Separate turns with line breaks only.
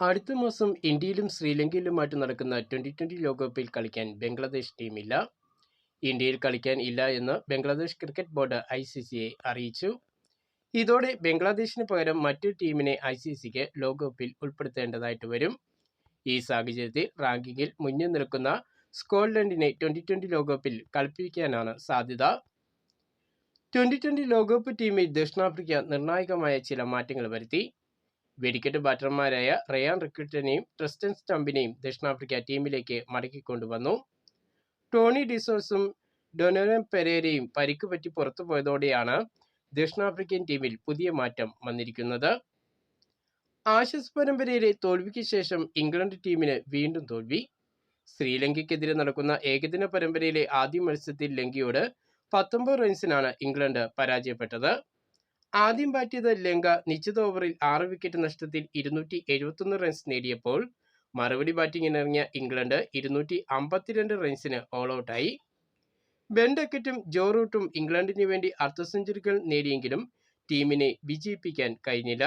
അടുത്ത മാസം ഇന്ത്യയിലും ശ്രീലങ്കയിലുമായിട്ട് നടക്കുന്ന ട്വന്റി ട്വന്റി ലോകകപ്പിൽ കളിക്കാൻ ബംഗ്ലാദേശ് ടീമില്ല. ഇന്ത്യയിൽ കളിക്കാൻ ഇല്ല എന്ന് Bangladesh cricket board I C സിയെ അറിയിച്ചു. ഇതോടെ ബംഗ്ലാദേശിന് പകരം മറ്റൊരു ടീമിനെ ഐ സി സിക്ക് ലോകകപ്പിൽ ഉൾപ്പെടുത്തേണ്ടതായിട്ട് വരും. ഈ സാഹചര്യത്തിൽ റാങ്കിങ്ങിൽ മുന്നിൽ നിൽക്കുന്ന സ്കോട്ട്ലൻഡിനെ ട്വന്റി ട്വന്റി ലോകകപ്പിൽ കളിപ്പിക്കാനാണ് സാധ്യത. ട്വന്റി ട്വന്റി ലോകകപ്പ് ടീമിൽ ദക്ഷിണാഫ്രിക്ക നിർണായകമായ ചില മാറ്റങ്ങൾ വരുത്തി. വെടിക്കെട്ട് ബാറ്റർമാരായ റയാൻ റിക്വിറ്റനെയും ട്രിസ്റ്റൻ സ്റ്റംപിനെയും ദക്ഷിണാഫ്രിക്ക ടീമിലേക്ക് മടക്കിക്കൊണ്ടുവന്നു. ടോണി ഡിസോസും ഡൊനോരം പെരേരയും പരിക്ക് പറ്റി പുറത്തു പോയതോടെയാണ് ദക്ഷിണാഫ്രിക്കൻ ടീമിൽ പുതിയ മാറ്റം വന്നിരിക്കുന്നത്. ആഷസ് പരമ്പരയിലെ തോൽവിക്ക് ശേഷം ഇംഗ്ലണ്ട് ടീമിന് വീണ്ടും തോൽവി. ശ്രീലങ്കയ്ക്കെതിരെ നടക്കുന്ന ഏകദിന പരമ്പരയിലെ ആദ്യ മത്സരത്തിൽ ലങ്കയോട് പത്തൊമ്പത് റൺസിനാണ് ഇംഗ്ലണ്ട് പരാജയപ്പെട്ടത്. ആദ്യം ബാറ്റ് ചെയ്ത ലങ്ക നിശ്ചിത ഓവറിൽ ആറ് വിക്കറ്റ് നഷ്ടത്തിൽ ഇരുന്നൂറ്റി എഴുപത്തൊന്ന് റൺസ് നേടിയപ്പോൾ മറുപടി ബാറ്റിംഗിനിറങ്ങിയ ഇംഗ്ലണ്ട് ഇരുന്നൂറ്റി അമ്പത്തിരണ്ട് റൺസിന് ഓൾ ഔട്ടായി ബെൻഡക്കറ്റും ജോറൂട്ടും ഇംഗ്ലണ്ടിന് വേണ്ടി അർദ്ധ സെഞ്ചുറികൾ നേടിയെങ്കിലും ടീമിനെ വിജയിപ്പിക്കാൻ കഴിഞ്ഞില്ല.